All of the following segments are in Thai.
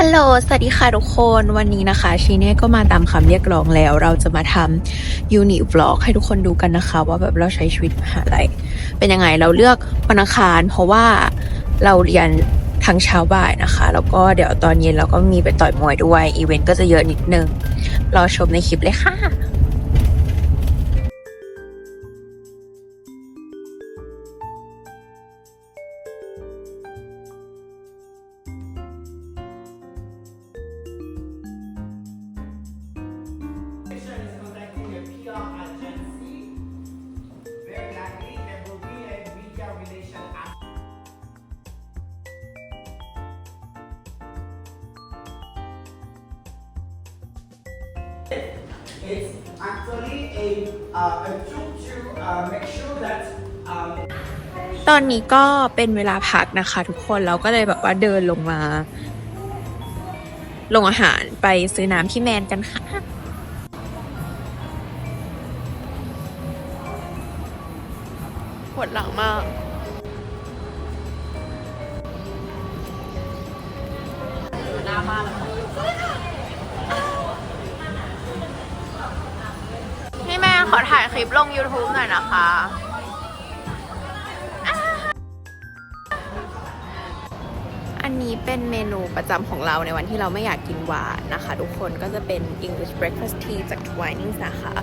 ฮัลโหล สวัสดีค่ะทุกคน วันนี้นะคะ ชีเน่ก็มาตามคำเรียกร้องแล้ว เราจะมาทำยูนิบล็อกให้ทุกคนดูกันนะคะ ว่าแบบเราใช้ชีวิตมหาลัยเป็นยังไง เราเลือกวันอังคาร เพราะว่าเราเรียนทั้งเช้าบ่ายนะคะ แล้วก็เดี๋ยวตอนเย็นเราก็มีไปต่อยมวยด้วย อีเวนต์ก็จะเยอะนิดนึง รอชมในคลิปเลยค่ะ It's actually a, uh, a tool to uh, make sure that um, ตอนนี้ก็เป็นเวลาพักนะคะทุกคนเราก็เลยแบบว่าเดินลงมา ลงอาหารไปซื้อน้ำที่แมนกันค่ะปวดหลังมากพี่แม่ ขอถ่ายคลิปลง YouTube หน่อยนะคะ อันนี้เป็นเมนูประจำของเราในวันที่เราไม่อยากกินหวานนะคะ ทุกคนก็จะเป็น English breakfast tea จาก Twinings นะคะ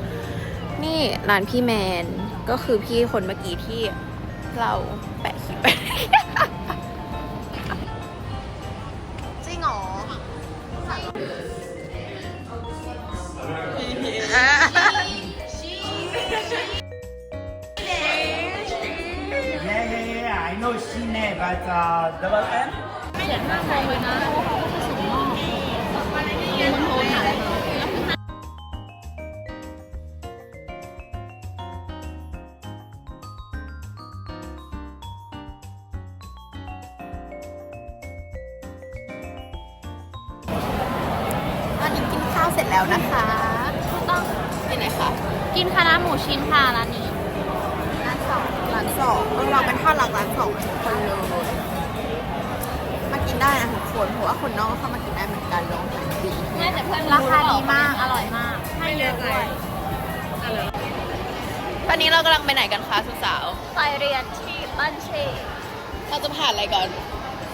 นี่ร้านพี่แมนก็คือพี่คนเมื่อกี้ที่เราแปะคลิปไป โนชิเนะบาจาดับเบิลเอ็มไม่เห็นหน้าใเลยนะเสนี้กินข้าวเสร็จแล้วนะคะต้องกินไหนคะ กินคณะหมูชิ้นค่ะร้านนี้ สองเออเราเป็นท่ารักร้านสองทุกคนเลยมากินได้นะทุกคนเพราะว่าคนนอกก็เข้ามากินได้เหมือนกันลองหาดีน่าจะเพื่อนราคาดีมากอร่อยมากให้เยอะด้วยตอนนี้เรากำลังไปไหนกันคะสุสาวไปเรียนที่บ้านเชเราจะผ่านอะไรก่อน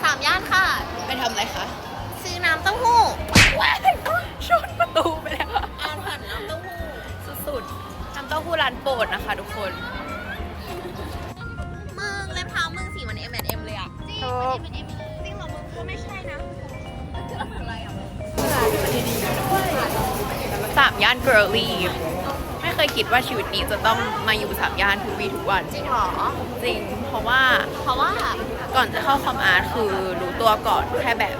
สามย่านค่ะ ไปทำอะไรคะซื้อน้ำเต้าหู้ว้ายชนประตูไปแล้วอะอ่านผ่านน้ำเต้าหู้สุดๆน้ำเต้าหู้ร้านโปรดนะคะทุกคน กมัน M M จริงเหรอมึงก็ไม่ใช่นะอะไรอะสามย่านเกิร์ลลี่ไม่เคยคิดว่าชีวิตนี้จะต้องมาอยู่สามย่านทุกวีทุกวันจริงเหรอจริง เพราะว่าเพราะว่าก่อนจะเข้าคอมอาร์ตคือรู้ตัวก่อนแค่แบบ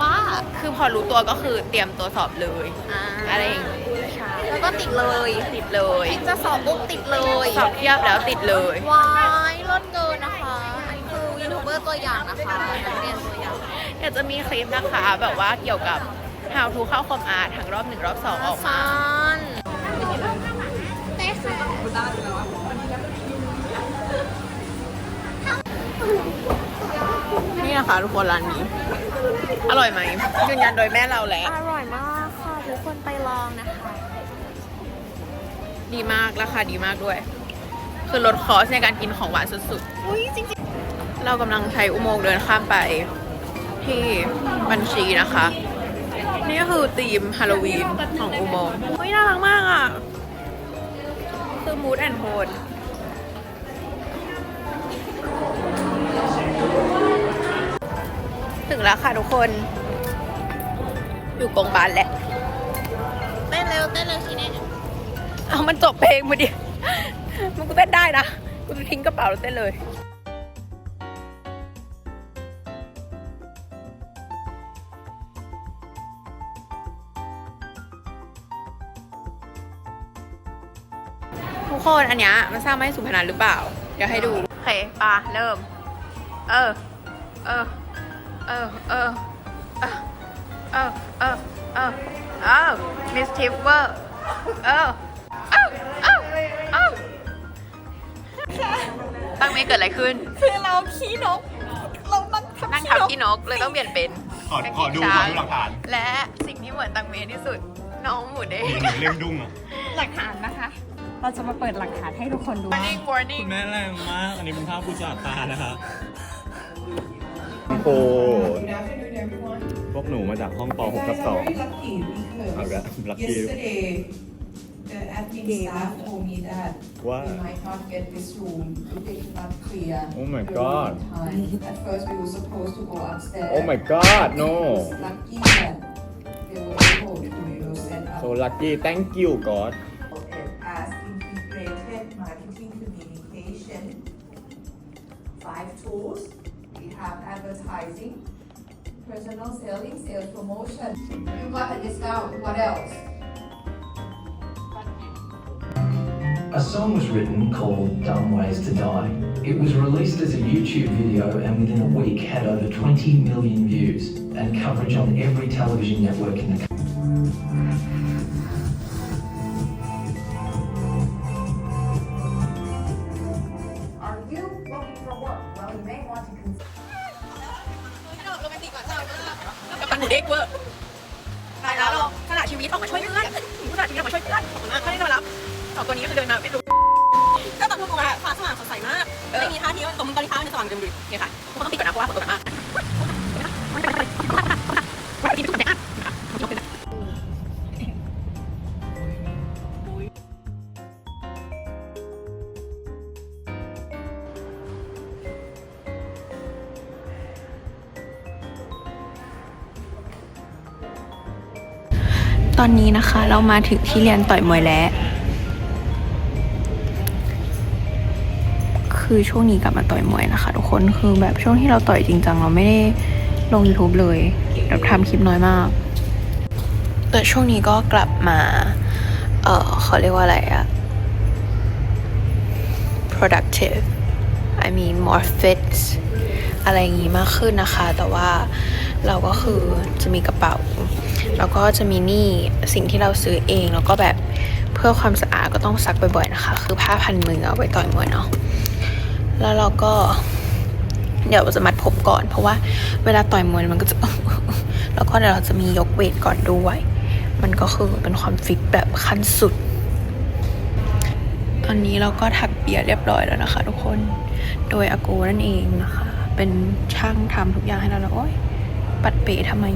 ว่าคือพอรู้ตัวก็คือเตรียมตัวสอบเลยอ่าอะไรอย่างงี้ใช่แล้วก็ติดเลยติดเลย จะสอบปุ๊บติดเลย สอบเทียบแล้วติดเลยวายเลิศเกินนะคะ อันนี้คือยูทูบเบอร์ตัวอย่างนะคะนักเรียนตัวอย่างเดี๋ยวจะมีคลิปนะคะแบบว่าเกี่ยวกับ how to เข้าคอมอาร์ตทั้งรอบหนึ่งรอบสองออกมานเต้ค่ะนี่นะคะทุกคนร้านนี้ อร่อยไหมยืนยันโดยแม่เราแล้วอร่อยมากค่ะ ทุกคนไปลองนะคะ ดีมาก ราคาดีมากด้วย คือลดคอสในการกินของหวานสุดอุ้ยจริงๆ เรากำลังใช้อุโมงค์เดินข้ามไปที่บัญชีนะคะ นี่ก็คือธีมฮาโลวีนของอุโมงค์เฮ้ยน่ารักมากอะ คือมูดแอนโทนถึงแล้วค่ะทุกคน อยู่กรงบานแหละๆเต้นเร็วเต้นเร็วชีเน่เอามันจบเพลงมาดิ มันกูเต้นได้นะ กูจะทิ้งกระเป๋าแล้วเต้นเลย คนอันเนี้ยมันสร้างมาให้สุพนันหรือเปล่า เดี๋ยวให้ดู โอเคปาเริ่ม เออ เออ เออ เออ เออ เออ เออ เออ เออ มิสทิฟเวอร์เออ เอ้าเอ้าเอ้าตั้งเมย์เกิดอะไรขึ้น คือเราขี้นก เรานั่งทับนั่งทับพี่นกเลยต้องเปลี่ยนเป็นขขอขอดูขอดูหลักฐาน และสิ่งที่เหมือนตังเมที่สุด น้องหมูเด้งนี่เล่มดุ้งอะหลักฐานนะคะ เราจะมาเปิดหลักฐานให้ทุกคนดู warning warning คุณแม่แรงมาก อันนี้เป็นภาพผู้จัดตานะคะโอ้ Good afternoon, everyone. พวกหนูมาจากห้องป You 6 กับ guys are very lucky Okay, because lucky. yesterday the admin staff told me that What? we might not get this room if they cannot clear. Oh my the God. room in time. At first, we were supposed to go upstairs. Oh my god no It's lucky that they were able to, you know, set up so lucky thank you God communication. Five tools. We have advertising, personal selling, sales promotion. You got a discount. What else? A song was written called Dumb Ways to Die. It was released as a YouTube video and within a week had over 20 million views and coverage on every television network in the country. เด็กเวอร์ตายแล้วเราขนาดชีวิตออกมาช่วยเพื่อนขนาดชีวิตออกมาช่วยเพื่อนขอบคุณมากเขาได้มารับสองตัวนี้ก็คือเดินมาไม่รู้ก็ตอนพวกกูอะฟ้าสว่างสดใสมากไม่มีท่าทีว่าตรงตอนนี้ท้าในสว่างเต็มเลยเนี่ยค่ะกูต้องปิดก่อนนะเพราะว่าฝนตกหนักมาก ตอนนี้นะคะ เรามาถึงที่เรียนต่อยมวยแล้ว คือช่วงนี้กลับมาต่อยมวยนะคะ ทุกคนคือแบบช่วงที่เราต่อยจริงจังเราไม่ได้ลง YouTube เลยแบบทำคลิปน้อยมาก แต่ช่วงนี้ก็กลับมา เออเขาเรียกว่าอะไรอะ productive I mean more fit อะไรอย่างงี้มากขึ้นนะคะ แต่ว่าเราก็คือจะมีกระเป๋า แล้วก็จะมีนี่สิ่งที่เราซื้อเอง แล้วก็แบบเพื่อความสะอาดก็ต้องซักบ่อยๆนะคะ คือผ้าพันมือเอาไว้ต่อยมวยเนาะแล้วเราก็เดี๋ยวเราจะมัดผมก่อน เพราะว่าเวลาต่อยมวยมันก็จะแล้วก็เดี๋ยวเราจะมียกเวทก่อนด้วย มันก็คือเป็นความฟิตแบบขั้นสุด ตอนนี้เราก็ถักเปียเรียบร้อยแล้วนะคะ ทุกคน โดยอากูนั่นเองนะคะ เป็นช่างทำทุกอย่างให้เราแล้วโอ๊ยปัดเป๋ทำไม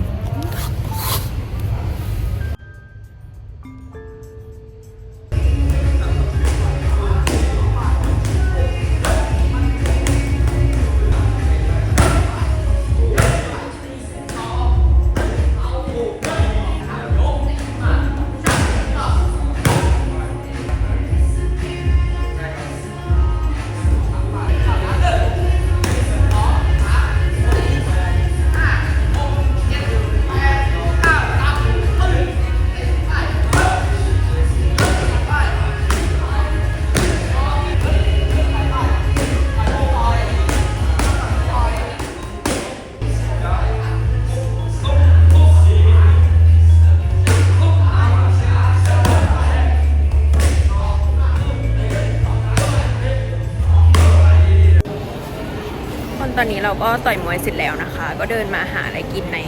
อนนี้เราก็ต่อยมวยเสร็จแล้วนะคะ ก็เดินมาหาอะไรกินใน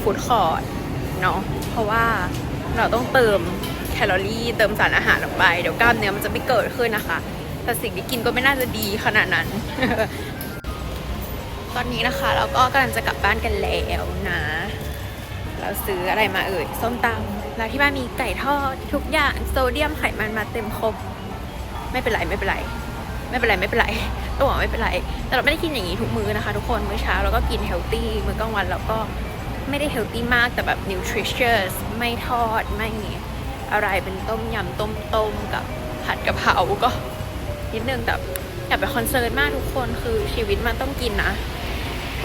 ฟู้ดคอร์ทเนาะเพราะว่าเราต้องเติมแคลอรี่เติมสารอาหารลงไป เดี๋ยวกล้ามเนื้อมันจะไม่เกิดขึ้นนะคะ แต่สิ่งที่กินก็ไม่น่าจะดีขนาดนั้น ตอนนี้นะคะเราก็กำลังจะกลับบ้านกันแล้วนะ เราซื้ออะไรมาเอ่ยส้มตำแล้วที่บ้านมีไก่ทอดทุกอย่างโซเดียมไขมันมาเต็มครบ ไม่เป็นไรไม่เป็นไร ไม่เป็นไรไม่เป็นไรต้องบอกว่าไม่เป็นไร แต่เราไม่ได้กินอย่างนี้ทุกมื้อนะคะ ทุกคนมื้อเช้าเราก็กินเฮลตี้มื้อกลางวันเราก็ไม่ได้เฮลตี้มากแต่แบบนิวทริเชอร์ไม่ทอดไม่อะไรเป็นต้มยำต้มต้มกับผัดกะเพราก็นิดนึงแต่อย่าไปคอนเซิร์นมากทุกคนคือชีวิตมันต้องกินนะ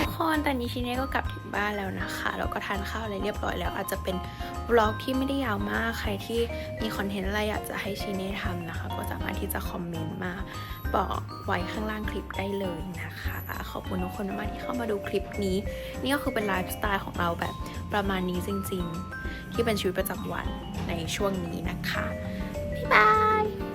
ทุกคนตอนนี้ชิเน่ก็กลับถึงบ้านแล้วนะคะแล้วก็ทานข้าวอะไรเรียบร้อยแล้ว อาจจะเป็นวล็อกที่ไม่ได้ยาวมากใครที่มีคอนเทนต์อะไรอยากจะให้ชิเน่ทำนะคะ ก็สามารถที่จะคอมเมนต์มาบอกไว้ข้างล่างคลิปได้เลยนะคะ ขอบคุณทุกคนมากที่เข้ามาดูคลิปนี้ นี่ก็คือเป็นไลฟ์สไตล์ของเราแบบประมาณนี้จริง ๆ ที่เป็นชีวิตประจำวันในช่วงนี้นะคะบ๊ายบาย